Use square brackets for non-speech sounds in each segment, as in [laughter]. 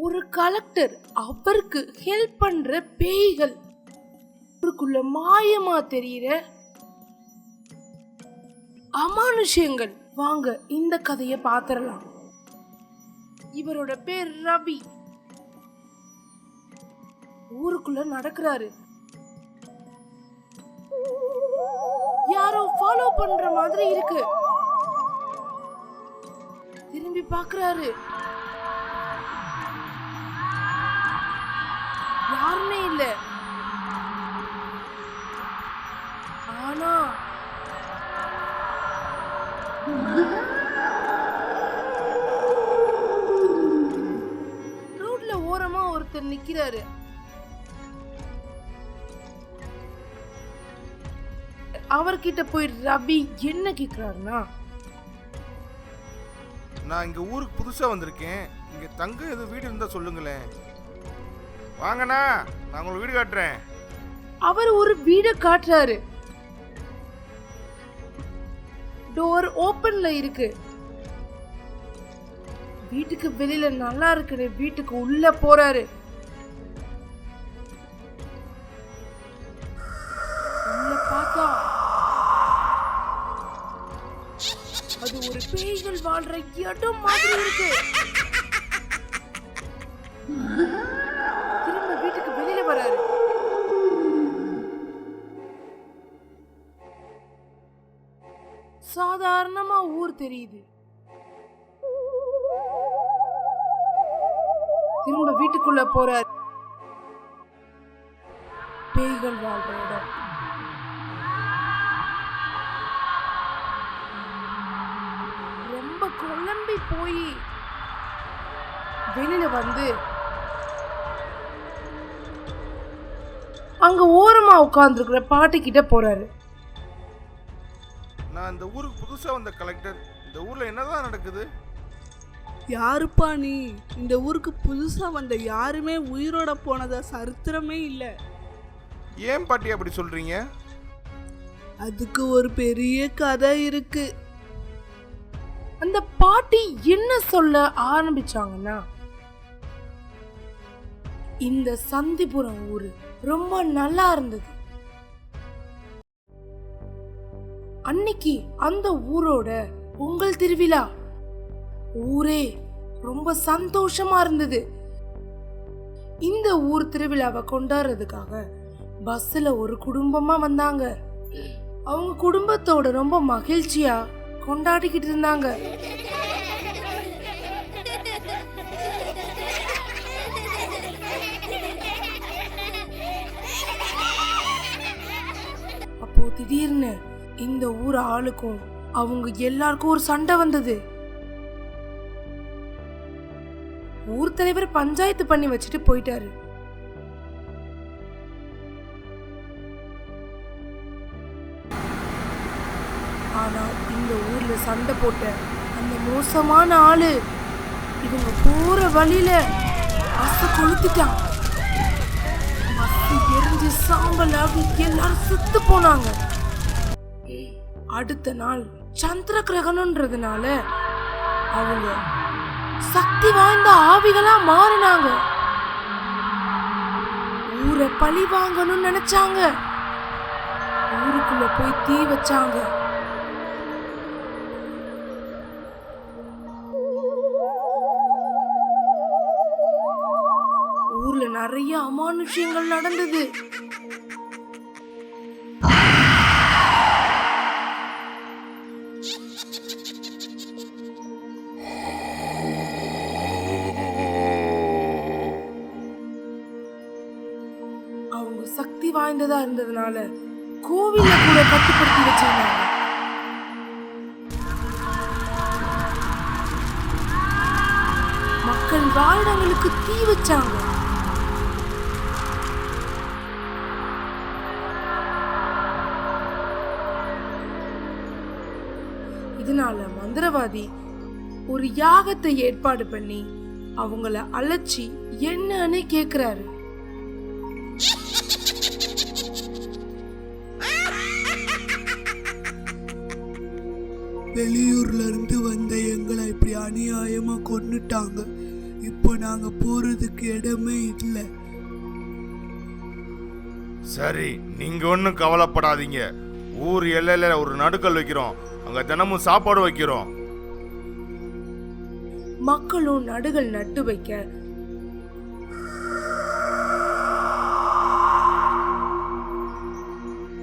ஒரு கலெக்டர் அவருக்கு ஹெல்ப் பண்ற பேய்கள். அவருக்குள்ள மாயமா தெரியிற அமானுஷ்யங்கள். வாங்க இந்த கதையை பாத்திரலாம். இவரோட பேர் ரவி. ஊருக்குள்ள நடக்கிறாரு. யாரோ ஃபாலோ பண்ற மாதிரி இருக்கு. திரும்பி பாக்குறாரு. யாருமே இல்ல. ஆனா ரோட்ல ஓரமா ஒருத்தர் நிக்கிறாரு. அவர்கிட்ட போய் ரவி என்ன கேக்குறாருன்னா நான் இங்க ஊருக்கு புதுசா வந்திருக்கேன். இங்க தங்க எதுவும் வீடு இருந்தா சொல்லுங்களேன். வாங்கண்ணா நான் உங்களுக்கு வீடு காட்டுறேன். அவர் ஒரு வீட காட்டுறாரு. டோர் ஓபன்ல இருக்கு. வீட்டுக்கு வெளியில நல்லா இருக்குது வீட்டுக்கு உள்ள போறாரு. பார்த்தா அது ஒரு பேய்கள் வாழ்ற இடம் மாதிரி இருக்கு. [laughs] ஊர் தெரியுது. திரும்ப வீட்டுக்குள்ள போறார். பேய்கள் வாழ்ற இடம். ரொம்ப குழம்பி போய் வெளியில வந்து அங்க ஓரமா உட்கார்ந்துருக்கிற பாட்டி கிட்ட போறாரு. நான் இந்த ஊருக்கு புதுசா வந்த கலெக்டர் இந்த ஊர்ல என்னதான் நடக்குது? யாருப்பா நீ? இந்த ஊருக்கு புதுசா வந்த யாருமே உயிரோட போனதா சரித்திரமே இல்லை. ஏன் பாட்டி அப்படி சொல்றீங்க? அதுக்கு ஒரு பெரிய கதை இருக்கு. அந்த பாட்டி என்ன சொல்ல ஆரம்பிச்சாங்கன்னா இந்த சந்திபுரம் ஊரு ரொம்ப நல்லா இருந்தது. அன்னைக்கு அந்த ஊரோட பொங்கல் திருவிழா. ஊரே ரொம்ப சந்தோஷமா இருந்தது. இந்த ஊர் திருவிழாவை கொண்டாடுறதுக்காக பஸ்ஸில் ஒரு குடும்பமா வந்தாங்க. அவங்க குடும்பத்தோட ரொம்ப மகிழ்ச்சியா கொண்டாடிக்கிட்டு இருந்தாங்க. அப்போ திடீர்னு இந்த ஊர் ஆளுக்கும் அவங்க எல்லாருக்கும் ஒரு சண்டை வந்தது. ஊர் தலைவர் பஞ்சாயத்து பண்ணி வச்சுட்டு போயிட்டாரு. ஆனா இந்த ஊர்ல சண்டை போட்ட அந்த மோசமான ஆளு இவங்க போற வழியில பஸ்ஸ கொளுத்திட்டான். பஸ் எரிஞ்சு சாம்பல் ஆகி எல்லாரும் செத்து போனாங்க. அடுத்த நாள் சந்திர கிரகணம்ன்றதுனால அவங்க சக்தி வாய்ந்த ஆவிகளா மாறினாங்க. ஊரை பழி வாங்கணும்னு நினைச்சாங்க. ஊருக்குள்ள போய் தீ வச்சாங்க. ஊர்ல நிறைய அமானுஷ்யங்கள் நடந்தது. வாய்ந்ததா இருந்ததுனால கோவில கூட கட்டுப்படுத்தி வச்சிருந்தாங்க. மக்கள் வாழிடங்களுக்கு தீ வச்சாங்க. இதனால மந்திரவாதி ஒரு யாகத்தை ஏற்பாடு பண்ணி அவங்கள அழைச்சி என்னன்னு கேக்குறாரு. வெளியூர்ல இருந்து வந்த எங்களை இப்படி அநியாயமா கொன்னுட்டாங்க. இப்போ நாங்க போறதுக்கு இடமே இல்லை. சரி நீங்க ஒன்றும் கவலைப்படாதீங்க. ஊர் எல்லையில ஒரு நடுக்கல் வைக்கிறோம். அங்க தினமும் சாப்பாடு வைக்கிறோம். மக்களும் நடுகள் நட்டு வைக்க.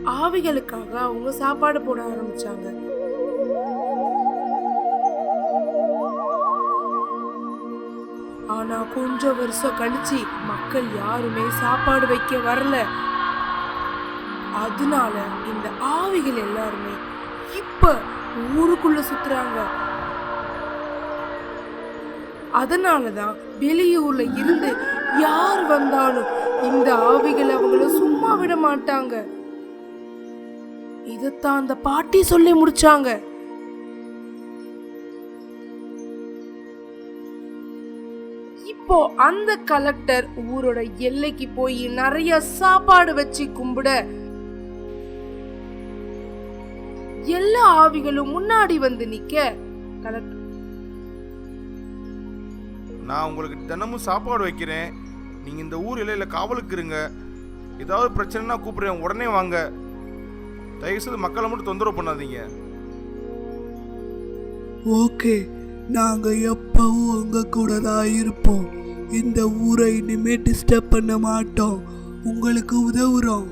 ஆவிகளுக்காக அவங்க சாப்பாடு போட ஆரம்பிச்சாங்க. ஆனா கொஞ்சம் வருஷம் கழிச்சு மக்கள் யாருமே சாப்பாடு வைக்க வரல. அதனால இந்த ஆவிகள் எல்லாருமே இப்ப ஊருக்குள்ள சுத்துறாங்க. அதனாலதான் வெளியூர்ல இருந்து யார் வந்தாலும் இந்த ஆவிகள் அவங்கள சும்மா விட மாட்டாங்க. இதத்தான் அந்த பாட்டி சொல்லி முடிச்சாங்க. இப்போ அந்த கலெக்டர் ஊரோட எல்லைக்கு போய் நிறைய சாப்பாடு வச்சு கும்பிட எல்லா ஆவிகளும் முன்னாடி வந்து நிக்க. கலெக்டர் நான் உங்களுக்கு தினமும் சாப்பாடு வைக்கிறேன். நீங்க இந்த ஊர் எல்லையில காவலுக்கு இருங்க. ஏதாவது பிரச்சனைனா கூப்பிடுறேன். உடனே வாங்க. தயவுசெய்து மக்களை மட்டும் தொந்தரவு பண்ணாதீங்க. ஓகே நாங்கள் எப்பவும் உங்கள் கூட தான் இருப்போம். இந்த ஊரை இனிமேல் டிஸ்டர்ப் பண்ண மாட்டோம். உங்களுக்கு உதவுறோம்.